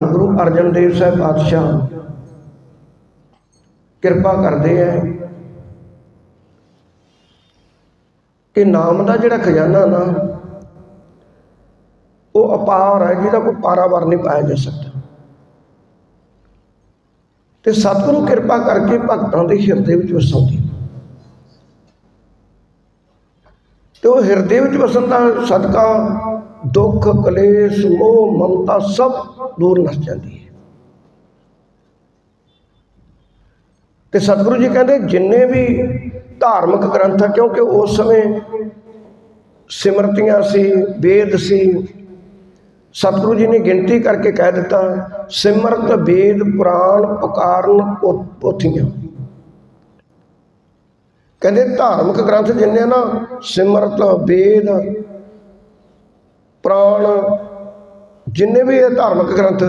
ਗੁਰੂ ਅਰਜਨ ਦੇਵ ਸਾਹਿਬ ਪਾਤਸ਼ਾਹ, ਕਿਰਪਾ ਕਰਦੇ ਹੈ ਕਿ ਨਾਮ ਦਾ ਜਿਹੜਾ ਖਜ਼ਾਨਾ ਨਾ, ਉਹ ਅਪਾਰ ਹੈ, ਜਿਹਦਾ ਕੋਈ ਪਾਰਾਵਾਰ ਨਹੀਂ ਪਾਇਆ ਜਾ ਸਕਦਾ। ਤੇ ਸਤਿਗੁਰੂ ਕਿਰਪਾ ਕਰਕੇ ਭਗਤਾਂ ਦੇ ਹਿਰਦੇ ਵਿੱਚ ਵਸਾਉਂਦੀ ਤੇ ਉਹ ਹਿਰਦੇ ਵਿੱਚ ਵਸਣ ਦਾ ਸਦਕਾ ਦੁੱਖ, ਕਲੇਸ਼, ਮੋਹ, ਮਮਤਾ ਸਭ ਦੂਰ ਨਸ ਜਾਂਦੀ ਹੈ। ਤੇ ਸਤਿਗੁਰੂ ਜੀ ਕਹਿੰਦੇ, ਜਿੰਨੇ ਵੀ ਧਾਰਮਿਕ ਗ੍ਰੰਥ ਆ, ਕਿਉਂਕਿ ਉਸ ਸਮੇਂ ਸਿਮਰਤੀਆਂ ਸੀ, ਵੇਦ ਸੀ, ਸਤਿਗੁਰੂ ਜੀ ਨੇ ਗਿਣਤੀ ਕਰਕੇ ਕਹਿ ਦਿੱਤਾ, ਸਿਮਰਤ, ਵੇਦ, ਪੁਰਾਣ, ਪੁਕਾਰਨ ਪੋਥੀਆਂ ਕਹਿੰਦੇ ਧਾਰਮਿਕ ਗ੍ਰੰਥ ਜਿੰਨੇ ਆ ਨਾ, ਸਿਮਰਤ, ਵੇਦ ਪੁਰਾਣ ਜਿੰਨੇ ਵੀ ਇਹ ਧਾਰਮਿਕ ਗ੍ਰੰਥ